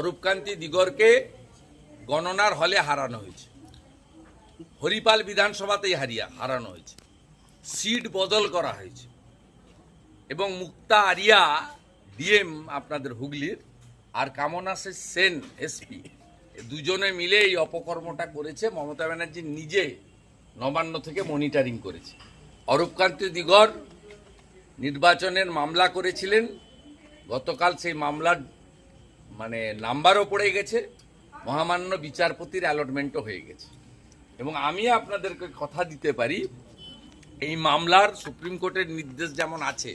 অরূপকান্তি দিগরকে গণনার হলে হারানো হয়েছে। হরিপাল বিধানসভাতেই হারিয়া, হারানো হয়েছে। সিট বদল করা হয়েছে। এবং মুক্তা আরিয়া, ডিএম আপনাদের হুগলির, আর কামনা সেন, এসপি। দুজনে মিলে এই অপকর্মটা করেছে। মমতা ব্যানার্জি নিজে নবান্ন থেকে মনিটারিং করেছে। অরূপকান্তি দিগর নির্বাচনের মামলা করেছিলেন। গতকাল সেই মামলার মানে নাম্বারও পড়ে গেছে, মহামান্য বিচারপতির অ্যালটমেন্টও হয়ে গেছে। এবং আমি আপনাদেরকে কথা দিতে পারি, এই মামলার সুপ্রিম কোর্টের নির্দেশ যেমন আছে,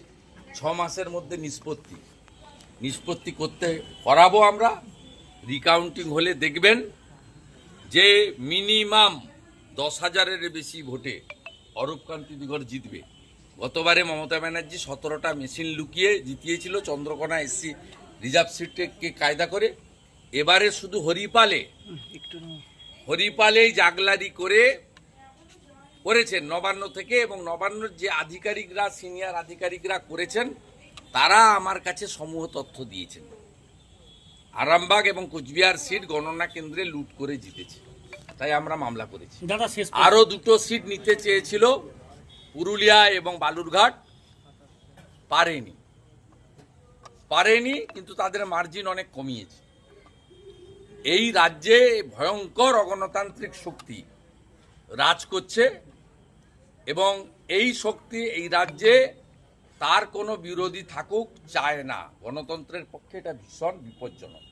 ছ মাসের মধ্যে নিষ্পত্তি। নিষ্পত্তি করতে করাবো আমরা রিকাউন্টিং হলে দেখবেন যে মিনিমাম দশ হাজারের বেশি ভোটে অরূপকান্তি দিগর জিতবে। গতবারে মমতা ব্যানার্জি সতেরোটা মেশিন লুকিয়ে জিতিয়েছিল, চন্দ্রকোনা এসসি রিজার্ভ সিটকে কায়দা করে এবারে শুধু হরিপালে হরিপালেই জাগলারি করে করেছেন নবান্ন থেকে এবং নবান্নর যে আধিকারিকরা সিনিয়র আধিকারিকরা করেছেন তারা আমার কাছে সমূহ তথ্য দিয়েছেন। আরামবাগ এবং কোচবিহার সিট গণনা কেন্দ্রে লুট করে জিতেছে। তাই আমরা মামলা করেছি। আরও দুটো সিট নিতে চেয়েছিল পুরুলিয়া এবং বালুরঘাট পারেনি। পারেনি, কিন্তু তাদের মার্জিন অনেক কমিয়েছে। এই রাজ্যে ভয়ঙ্কর অগণতান্ত্রিক শক্তি রাজ করছে এবং এই শক্তি এই রাজ্যে তার কোনো বিরোধী থাকুক, চায় না। গণতন্ত্রের পক্ষে এটা ভীষণ বিপজ্জনক।